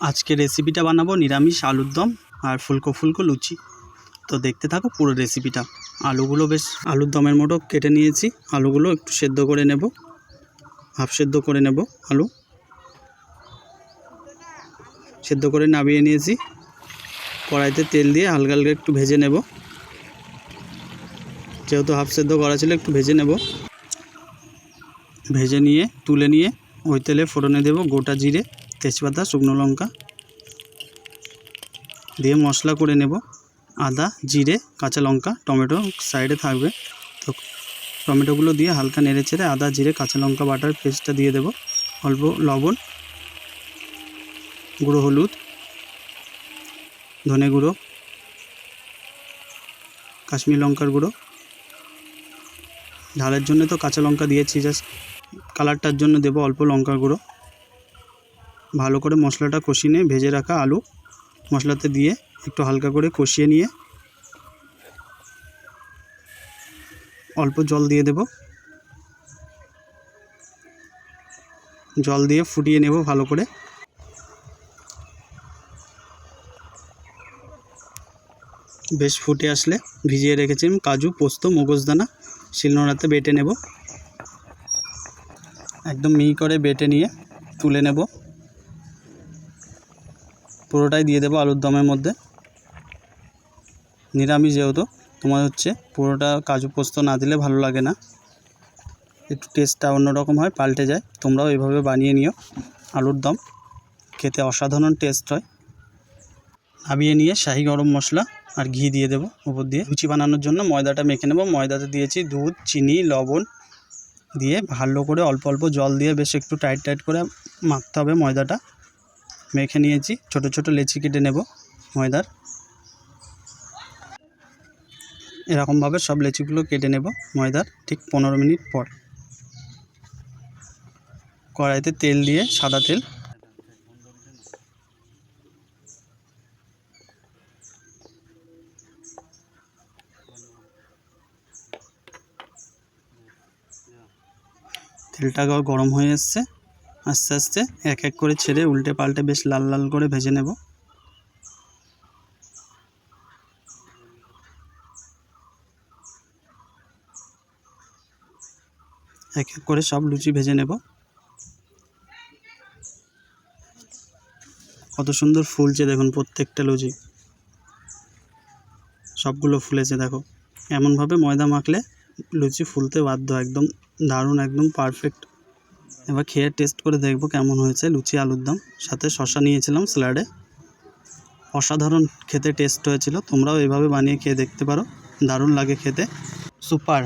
আজকে রেসিপিটা বানাবো, নিরামিষ আলুর দম আর ফুলকো ফুলকো লুচি। তো দেখতে থাকো পুরো রেসিপিটা আলুগুলো বেশ, আলুর দমের মতো কেটে নিয়েছি। আলুগুলো একটু সেদ্ধ করে নেব। হাফ সেদ্ধ করে নেব আলু। সেদ্ধ করে নামিয়ে নিয়েছি। কড়াইতে তেল দিয়ে হালকা হালকা একটু ভেজে নেব। যেহেতু হাফ সেদ্ধ করা ছিল, একটু ভেজে নেব। ভেজে নিয়ে, তুলে নিয়ে ওই তেলে ফোড়নে দেব গোটা জিরে। তেজপাতা, শুকনো লঙ্কা দিয়ে মশলা করে নেব। আদা, জিরে, কাঁচা লঙ্কা, টমেটো সাইডে থাকবে। তো টমেটোগুলো দিয়ে হালকা নেড়ে চেড়ে আদা, জিরে, কাঁচা লঙ্কা বাটার পেস্টটা দিয়ে দেব। অল্প লবণ, গুঁড়ো হলুদ, ধনে গুঁড়ো, কাশ্মীর লঙ্কার গুঁড়ো। ঝালের জন্য তো কাঁচা লঙ্কা দিয়েছি, জাস্ট কালারটার জন্য দেবো অল্প লঙ্কার গুঁড়ো। ভালো করে মশলাটা কষিয়ে নিয়ে ভেজে রাখা আলু মশলাতে দিয়ে একটু হালকা করে কষিয়ে নিয়ে অল্প জল দিয়ে দেব। জল দিয়ে ফুটিয়ে নেব ভালো করে। বেশ ফুটে আসলে ভিজিয়ে রেখেছিলাম। কাজু, পোস্ত, মগজদানা শিলনোড়াতে বেটে নেব। একদম মিহি করে বেটে নিয়ে তুলে নেব। পুরোটাই দিয়ে দেবো আলুর দমের মধ্যে। নিরামিষ যেহেতু, তোমার হচ্ছে পুরোটা কাজু পোস্ত না দিলে ভালো লাগে না। একটু টেস্টটা অন্যরকম হয়, পাল্টে যায়। তোমরাও এভাবে বানিয়ে নিও আলুর দম। খেতে অসাধারণ টেস্ট হয়। নামিয়ে নিয়ে শাহি গরম মশলা আর ঘি দিয়ে দেবো উপর দিয়ে। লুচি বানানোর জন্য ময়দাটা মেখে নেব। ময়দাতে দিয়েছি দুধ, চিনি, লবণ দিয়ে ভালো করে অল্প অল্প জল দিয়ে বেশ একটু টাইট টাইট করে মাখতে হবে ময়দাটা। মেখে নিয়েছি। ছোট ছোট লেচি কেটে নেব ময়দার। এরকমভাবে সব লেচিগুলো কেটে নেব ময়দার ঠিক পনেরো মিনিট পর। কড়াইতে তেল দিয়ে সাদা তেল। তেলটা গরম হয়ে এসছে। আস্তে আস্তে এক এক করে ছেড়ে উল্টে পাল্টে বেশ লাল লাল করে ভেজে নেব। এক এক করে সব লুচি ভেজে নেব। কত সুন্দর ফুলছে দেখুন প্রত্যেকটা লুচি। সবগুলো ফুলেছে দেখো। এমনভাবে ময়দা মাখলে লুচি ফুলতে বাধ্য, একদম দারুণ, একদম পারফেক্ট এবার খেয়ে টেস্ট করে দেখব কেমন হয়েছে। লুচি, আলুর দম, সাথে শশা নিয়েছিলাম স্যালাডে অসাধারণ খেতে টেস্ট হয়েছিল, তোমরাও এভাবে বানিয়ে খেয়ে দেখতে পারো, দারুণ লাগে খেতে। সুপার